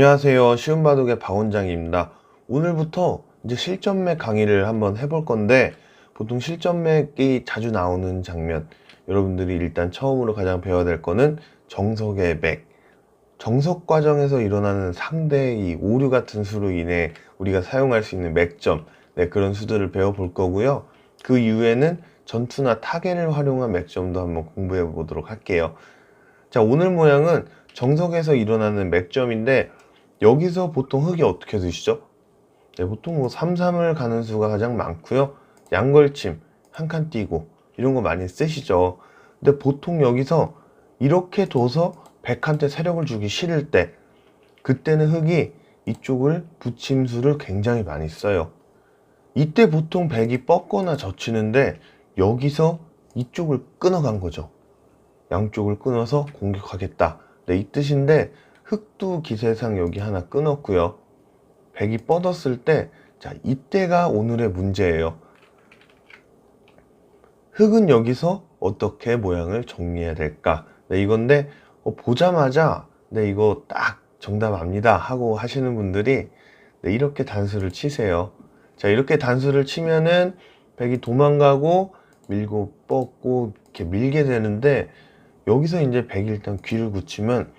안녕하세요. 쉬운 바둑의 박원장입니다. 오늘부터 이제 실전맥 강의를 한번 해볼 건데 보통 실전맥이 자주 나오는 장면 여러분들이 일단 처음으로 가장 배워야 될 거는 정석의 맥 정석 과정에서 일어나는 상대의 이 오류 같은 수로 인해 우리가 사용할 수 있는 맥점 네, 그런 수들을 배워볼 거고요. 그 이후에는 전투나 타겟을 활용한 맥점도 한번 공부해 보도록 할게요. 자, 오늘 모양은 정석에서 일어나는 맥점인데 여기서 보통 흙이 어떻게 드시죠? 네, 보통 뭐 3, 3을 가는 수가 가장 많고요. 양걸침, 한 칸 띄고 이런 거 많이 쓰시죠. 근데 보통 여기서 이렇게 둬서 100한테 세력을 주기 싫을 때 그때는 흙이 이쪽을 붙임수를 굉장히 많이 써요. 이때 보통 백이 뻗거나 젖히는데 여기서 이쪽을 끊어간 거죠. 양쪽을 끊어서 공격하겠다. 네, 이 뜻인데 흑두 기세상 여기 하나 끊었고요. 백이 뻗었을 때, 자, 이때가 오늘의 문제예요. 흑은 여기서 어떻게 모양을 정리해야 될까? 네, 이건데, 어, 보자마자, 네, 이거 딱 정답 압니다. 하고 하시는 분들이, 네, 이렇게 단수를 치세요. 자, 이렇게 단수를 치면은, 백이 도망가고, 밀고 뻗고, 이렇게 밀게 되는데, 여기서 이제 백이 일단 귀를 굳히면,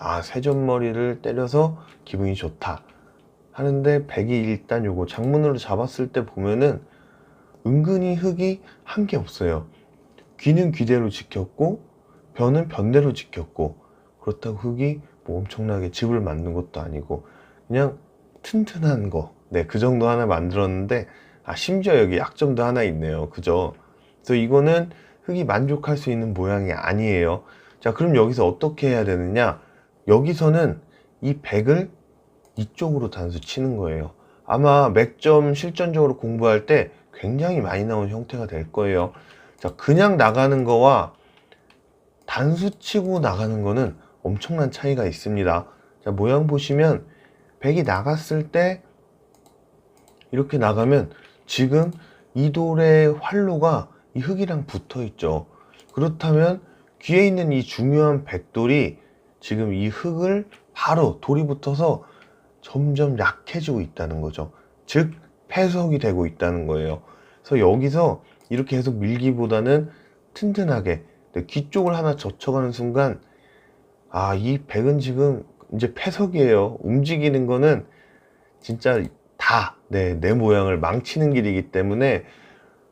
아, 세전머리를 때려서 기분이 좋다. 하는데 백이 일단 요거 장문으로 잡았을 때 보면은 은근히 흙이 한 게 없어요. 귀는 귀대로 지켰고 변은 변대로 지켰고 그렇다고 흙이 뭐 엄청나게 집을 만든 것도 아니고 그냥 튼튼한 거. 네, 그 정도 하나 만들었는데 아, 심지어 여기 약점도 하나 있네요. 그죠? 그래서 이거는 흙이 만족할 수 있는 모양이 아니에요. 자, 그럼 여기서 어떻게 해야 되느냐? 여기서는 이 100을 이쪽으로 단수 치는 거예요. 아마 맥점 실전적으로 공부할 때 굉장히 많이 나온 형태가 될 거예요. 자, 그냥 나가는 거와 단수 치고 나가는 거는 엄청난 차이가 있습니다. 자, 모양 보시면 100이 나갔을 때 이렇게 나가면 지금 이 돌의 활로가 이 흙이랑 붙어 있죠. 그렇다면 귀에 있는 이 중요한 백돌이 지금 이 흙을 바로 돌이 붙어서 점점 약해지고 있다는 거죠. 즉, 폐석이 되고 있다는 거예요. 그래서 여기서 이렇게 계속 밀기보다는 튼튼하게 네, 귀 쪽을 하나 젖혀가는 순간, 아, 이 백은 지금 이제 폐석이에요. 움직이는 거는 진짜 다, 네, 내 모양을 망치는 길이기 때문에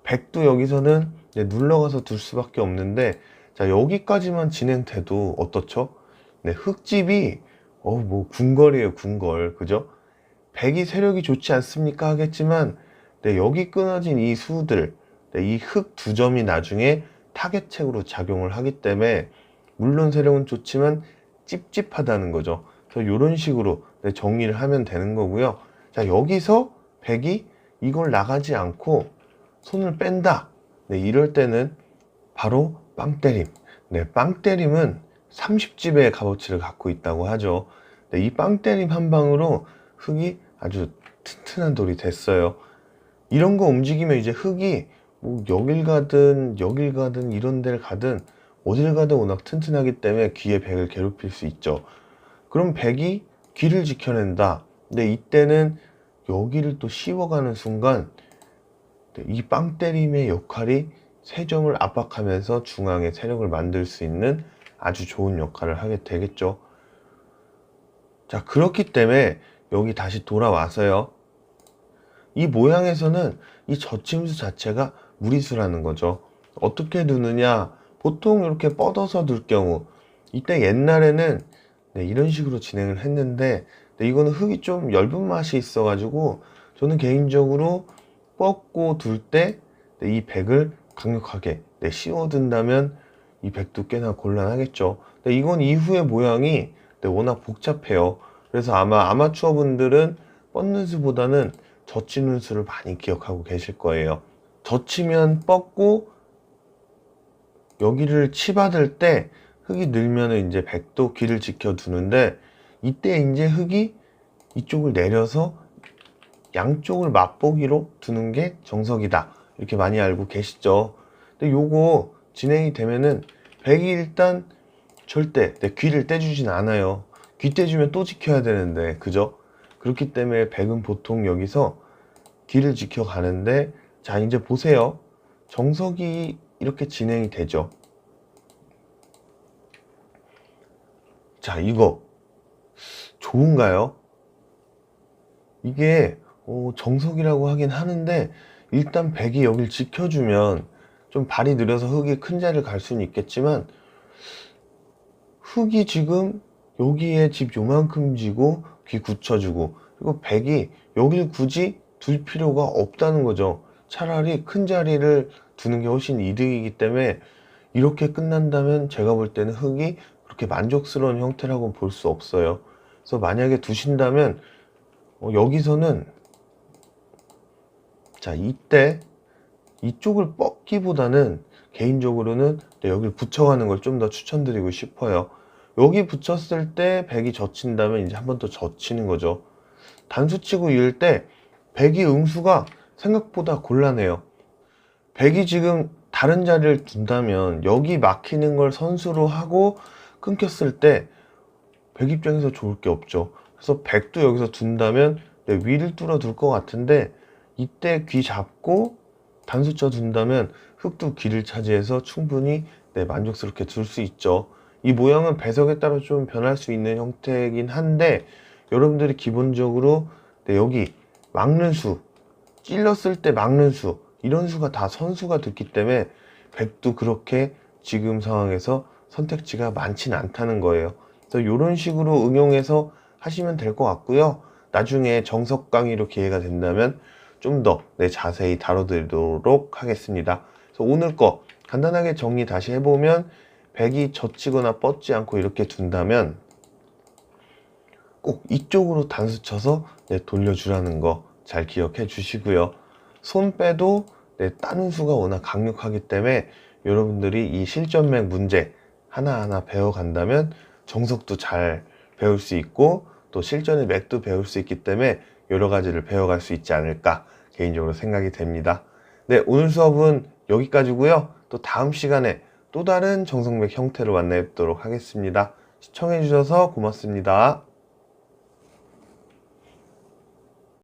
백도 여기서는 네, 눌러가서 둘 수밖에 없는데, 자, 여기까지만 진행돼도 어떻죠? 네, 흙집이 어, 뭐 궁궐이에요, 궁궐. 그죠? 백이 세력이 좋지 않습니까? 하겠지만 네, 여기 끊어진 이 수들, 네, 이흙 두 점이 나중에 타겟책으로 작용을 하기 때문에 물론 세력은 좋지만 찝찝하다는 거죠. 그래서 이런 식으로 네, 정리를 하면 되는 거고요. 자, 여기서 백이 이걸 나가지 않고 손을 뺀다. 네, 이럴 때는 바로 빵 때림. 네, 빵 때림은 30집의 값어치를 갖고 있다고 하죠. 네, 이빵 때림 한 방으로 흙이 아주 튼튼한 돌이 됐어요. 이런 거 움직이면 이제 흙이 뭐 여길 가든 여길 가든 이런 데를 가든 어딜 가든 워낙 튼튼하기 때문에 귀에 백을 괴롭힐 수 있죠. 그럼 백이 귀를 지켜낸다. 근데 이때는 여기를 또 씌워가는 순간 네, 이빵 때림의 역할이 세점을 압박하면서 중앙에 세력을 만들 수 있는 아주 좋은 역할을 하게 되겠죠. 자, 그렇기 때문에 여기 다시 돌아와서요. 이 모양에서는 이 젖힘수 자체가 무리수라는 거죠. 어떻게 두느냐? 보통 이렇게 뻗어서 둘 경우, 이때 옛날에는 네, 이런 식으로 진행을 했는데, 네, 이거는 흙이 좀 엷은 맛이 있어가지고, 저는 개인적으로 뻗고 둘 때, 네, 이 백을 강력하게 네, 씌워둔다면 이 백도 꽤나 곤란하겠죠. 근데 이건 이후의 모양이 네, 워낙 복잡해요. 그래서 아마 아마추어 분들은 뻗는 수보다는 젖히는 수를 많이 기억하고 계실 거예요. 젖히면 뻗고 여기를 치받을 때 흙이 늘면은 이제 백도 귀를 지켜두는데 이때 이제 흙이 이쪽을 내려서 양쪽을 맛보기로 두는 게 정석이다. 이렇게 많이 알고 계시죠. 근데 요거 진행이 되면은 백이 일단 절대 내 귀를 떼주진 않아요. 귀 떼주면 또 지켜야 되는데 그죠? 그렇기 때문에 백은 보통 여기서 귀를 지켜가는데 자 이제 보세요 정석이 이렇게 진행이 되죠 자 이거 좋은가요? 이게 어, 정석이라고 하긴 하는데 일단 백이 여길 지켜주면 좀 발이 느려서 흙이 큰 자리를 갈 수는 있겠지만 흙이 지금 여기에 집 요만큼 지고 귀 굳혀주고 그리고 백이 여길 굳이 둘 필요가 없다는 거죠. 차라리 큰 자리를 두는 게 훨씬 이득이기 때문에 이렇게 끝난다면 제가 볼 때는 흙이 그렇게 만족스러운 형태라고 볼 수 없어요. 그래서 만약에 두신다면 어, 여기서는 자 이때 이쪽을 뻗 기보다는 개인적으로는 네, 여기를 붙여가는 걸 좀 더 추천드리고 싶어요. 여기 붙였을 때 백이 젖힌다면 이제 한 번 더 젖히는 거죠. 단수 치고 이을 때 백이 응수가 생각보다 곤란해요. 백이 지금 다른 자리를 둔다면 여기 막히는 걸 선수로 하고 끊겼을 때백 입장에서 좋을 게 없죠. 그래서 백도 여기서 둔다면 네, 위를 뚫어 둘 것 같은데 이때 귀 잡고 단수쳐 둔다면 흙도 귀를 차지해서 충분히 네, 만족스럽게 둘 수 있죠. 이 모양은 배석에 따라 좀 변할 수 있는 형태이긴 한데 여러분들이 기본적으로 네, 여기 막는 수, 찔렀을 때 막는 수 이런 수가 다 선수가 됐기 때문에 백도 그렇게 지금 상황에서 선택지가 많지는 않다는 거예요. 그래서 이런 식으로 응용해서 하시면 될 것 같고요. 나중에 정석 강의로 기회가 된다면 좀 더 네, 자세히 다뤄드리도록 하겠습니다. 그래서 오늘 거 간단하게 정리 다시 해보면 백이 젖히거나 뻗지 않고 이렇게 둔다면 꼭 이쪽으로 단수 쳐서 네, 돌려주라는 거 잘 기억해 주시고요. 손 빼도 네, 따는 수가 워낙 강력하기 때문에 여러분들이 이 실전맥 문제 하나하나 배워간다면 정석도 잘 배울 수 있고 또 실전의 맥도 배울 수 있기 때문에 여러 가지를 배워갈 수 있지 않을까 개인적으로 생각이 됩니다. 네, 오늘 수업은 여기까지고요. 또 다음 시간에 또 다른 정석맥 형태로 만나 뵙도록 하겠습니다. 시청해 주셔서 고맙습니다.